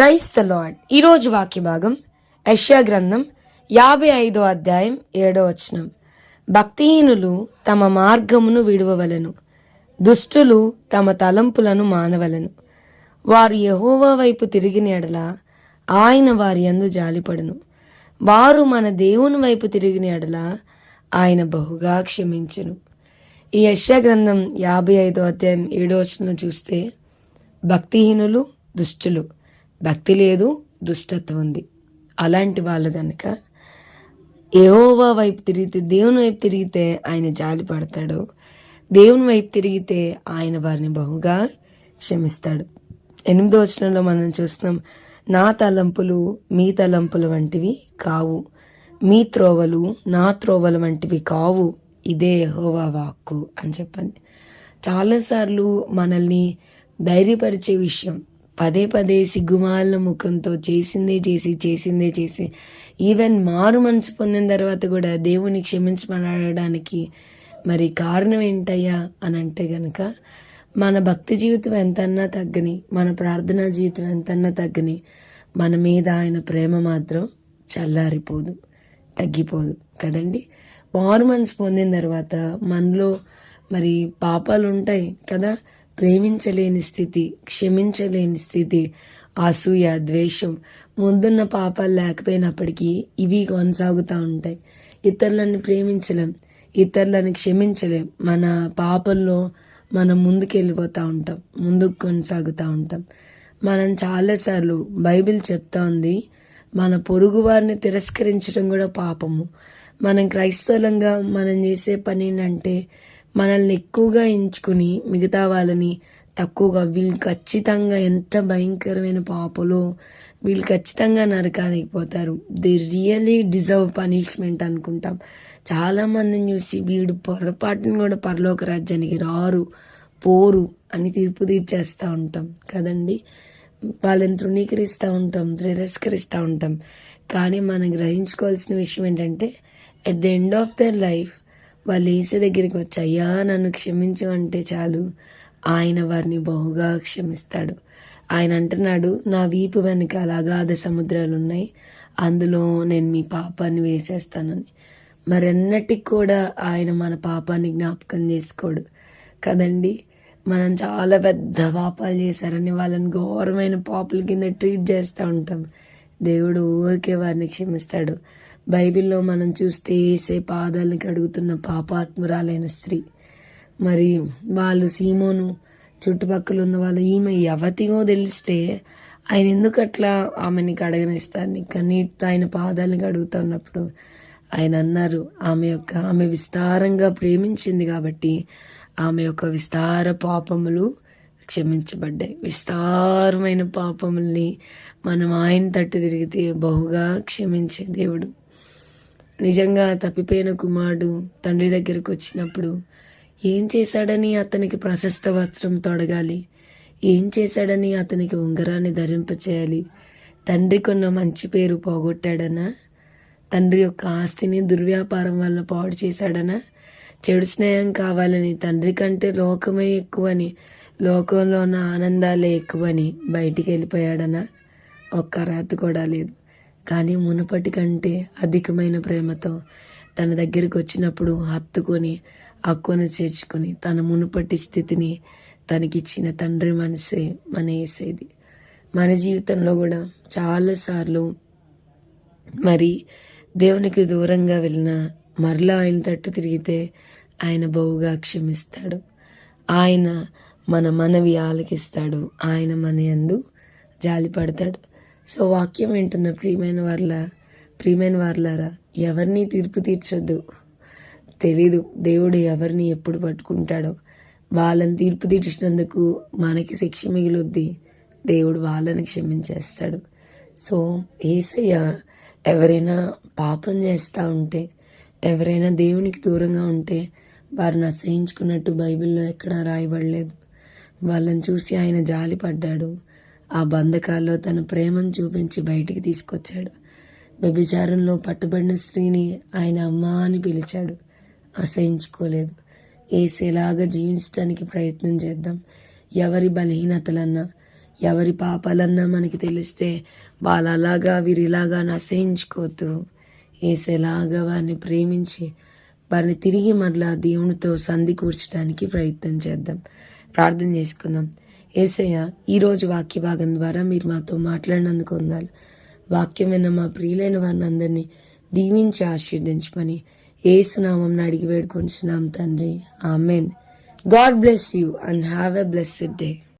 క్రైస్త the lord. ఈరోజు వాక్య భాగం యష్యా గ్రంథం యాభై ఐదో అధ్యాయం ఏడో వచనం. భక్తిహీనులు తమ మార్గమును విడువవలను. దుష్టులు తమ తలంపులను మానవలను. వారు యహోవా వైపు తిరిగిన ఎడల ఆయన వారి యందు జాలిపడును. వారు మన దేవుని వైపు తిరిగిన ఎడల ఆయన బహుగా క్షమించును. ఈ యష్యా గ్రంథం యాభై ఐదో అధ్యాయం ఏడో వచనం చూస్తే భక్తిహీనులు దుష్టులు. భక్తి లేదు దుష్టత్వం ఉంది. అలాంటి వాళ్ళు కనుక ఏహోవా వైపు తిరిగితే దేవుని వైపు తిరిగితే ఆయన జాలి పడతాడు. దేవుని వైపు తిరిగితే ఆయన వారిని బహుగా క్షమిస్తాడు. ఎనిమిదో వచనంలో మనం చూస్తున్నాం నా తలంపులు మీ తలంపులు వంటివి కావు. మీ త్రోవలు నా త్రోవలు వంటివి కావు. ఇదే యహోవా వాక్కు అని చెప్పండి. చాలాసార్లు మనల్ని ధైర్యపరిచే విషయం పదే పదే సిగ్గుమాల ముఖంతో చేసిందే చేసి చేసిందే చేసి ఈవెన్ మారు మనసు పొందిన తర్వాత కూడా దేవుని క్షమించబడడానికి మరి కారణం ఏంటయ్యా అని అంటే గనక మన భక్తి జీవితం ఎంతన్నా తగ్గని మన ప్రార్థనా జీవితం ఎంతన్నా తగ్గని మన మీద ఆయన ప్రేమ మాత్రం చల్లారిపోదు తగ్గిపోదు కదండి? మారు మనసు పొందిన తర్వాత మనలో మరి పాపాలు ఉంటాయి కదా? ప్రేమించలేని స్థితి క్షమించలేని స్థితి అసూయ ద్వేషం ముందున్న పాపాలు లేకపోయినప్పటికీ ఇవి కొనసాగుతూ ఉంటాయి. ఇతరులను ప్రేమించలేం ఇతరులను క్షమించలేం. మన పాపల్లో మనం ముందుకెళ్ళిపోతూ ఉంటాం ముందుకు కొనసాగుతూ ఉంటాం. మనం చాలాసార్లు బైబిల్ చెప్తా ఉంది మన పొరుగు వారిని తిరస్కరించడం కూడా పాపము. మనం క్రైస్తవులంగా మనం చేసే పని ఏంటంటే మనల్ని ఎక్కువగా ఎంచుకుని మిగతా వాళ్ళని తక్కువగా వీళ్ళు ఖచ్చితంగా ఎంత భయంకరమైన పాపలో వీళ్ళు ఖచ్చితంగా నరకానికి పోతారు. దే రియలీ డిజర్వ్ పనిష్మెంట్ అనుకుంటాం. చాలామందిని చూసి వీడు పొరపాటును కూడా పరలోక రాజ్యానికి రారు పోరు అని తీర్పు తీర్చేస్తూ ఉంటాం కదండి. వాళ్ళని తృణీకరిస్తూ ఉంటాం తిరస్కరిస్తూ ఉంటాం. కానీ మనం గ్రహించుకోవాల్సిన విషయం ఏంటంటే at the end of their life వాళ్ళు ఏసే దగ్గరికి వచ్చయ్యా నన్ను క్షమించు అంటే చాలు. ఆయన వారిని బహుగా క్షమిస్తాడు. ఆయన అంటున్నాడు నా వీపు వెనుక అలాగాధ సముద్రాలు ఉన్నాయి అందులో నేను మీ పాపాన్ని వేసేస్తానని. మరెన్నటికి కూడా ఆయన మన పాపాన్ని జ్ఞాపకం చేసుకోడు. కదండి మనం చాలా పెద్ద పాపాలు చేశారని వాళ్ళని ఘోరమైన పాపుల కింద ట్రీట్ చేస్తూ ఉంటాం. దేవుడు ఊరికే వారిని క్షమిస్తాడు. బైబిల్లో మనం చూస్తే ఏసే పాదాలను కడుగుతున్న పాపాత్మురాలైన స్త్రీ. మరి వాళ్ళు సీమోను చుట్టుపక్కల ఉన్న వాళ్ళు ఈమె యవతిగో తెలిస్తే ఆయన ఎందుకు అట్లా ఆమెని కడగనిస్తారు కన్నీటితో ఆయన పాదాలను కడుగుతున్నప్పుడు ఆయన అన్నారు ఆమె యొక్క ఆమె విస్తారంగా ప్రేమించింది కాబట్టి ఆమె యొక్క విస్తార పాపములు క్షమించబడ్డాయి. విస్తారమైన పాపముల్ని మనం ఆయన తట్టు తిరిగితే బహుగా క్షమించే దేవుడు. నిజంగా తప్పిపోయిన కుమారుడు తండ్రి దగ్గరికి వచ్చినప్పుడు ఏం చేశాడని అతనికి ప్రశస్త వస్త్రం తొడగాలి? ఏం చేశాడని అతనికి ఉంగరాన్ని ధరింపచేయాలి? తండ్రి కొన్న మంచి పేరు పోగొట్టాడనా? తండ్రి యొక్క ఆస్తిని దుర్వ్యాపారం వల్ల పాడు చేశాడనా? చెడు స్నేహం కావాలని తండ్రి కంటే లోకమే ఎక్కువని లోకంలో ఉన్న ఆనందాలే ఎక్కువని బయటికి వెళ్ళిపోయాడనా? ఒక్క రాత్రి కూడా లేదు. కానీ మునుపటి కంటే అధికమైన ప్రేమతో తన దగ్గరికి వచ్చినప్పుడు హత్తుకొని అక్కును చేర్చుకొని తన మునుపటి స్థితిని తనకిచ్చిన తండ్రి మనసే మన వేసేది మన జీవితంలో కూడా చాలాసార్లు మరి దేవునికి దూరంగా వెళ్ళిన మరలా ఆయన తట్టు తిరిగితే ఆయన బహుగా క్షమిస్తాడు. ఆయన మన మనవి ఆలకిస్తాడు. ఆయన మన యందు జాలి పడతాడు సో వాక్యం వింటున్న ప్రియమైన వార్ల ప్రియమైన వార్లారా ఎవరిని తీర్పు తీర్చొద్దు. తెలీదు దేవుడు ఎవరిని ఎప్పుడు పట్టుకుంటాడో. వాళ్ళని తీర్పు తీర్చినందుకు మనకి శిక్ష మిగిలొద్ది. దేవుడు వాళ్ళని క్షమించేస్తాడు. సో ఏసయ్య ఎవరైనా పాపం చేస్తూ ఉంటే ఎవరైనా దేవునికి దూరంగా ఉంటే వారిని అసహించుకున్నట్టు బైబిల్లో ఎక్కడా రాయబడలేదు. వాళ్ళని చూసి ఆయన జాలి పడ్డాడు ఆ బంధకాల్లో తన ప్రేమను చూపించి బయటికి తీసుకొచ్చాడు. వ్యభిచారంలో పట్టుబడిన స్త్రీని ఆయన అమ్మ అని పిలిచాడు. అసహించుకోలేదు. ఏసేలాగా జీవించడానికి ప్రయత్నం చేద్దాం. ఎవరి బలహీనతలన్నా ఎవరి పాపాలన్నా మనకి తెలిస్తే వాళ్ళలాగా వీరిలాగా నశయించుకోతూ ఏసేలాగా వారిని ప్రేమించి వారిని తిరిగి మరలా దేవునితో సంధి కూర్చడానికి ప్రయత్నం చేద్దాం. ప్రార్థన చేసుకుందాం. ఏసయ్య ఈరోజు వాక్య భాగం ద్వారా మీరు మాతో మాట్లాడినందుకు వందాలు. వాక్యమైన మా ప్రియులైన వారిని అందరినీ దీవించి ఆశీర్దించమని ఏసునామం అడిగి వేడుకుంటున్నాం తండ్రి. Amen. God bless you and have a blessed day.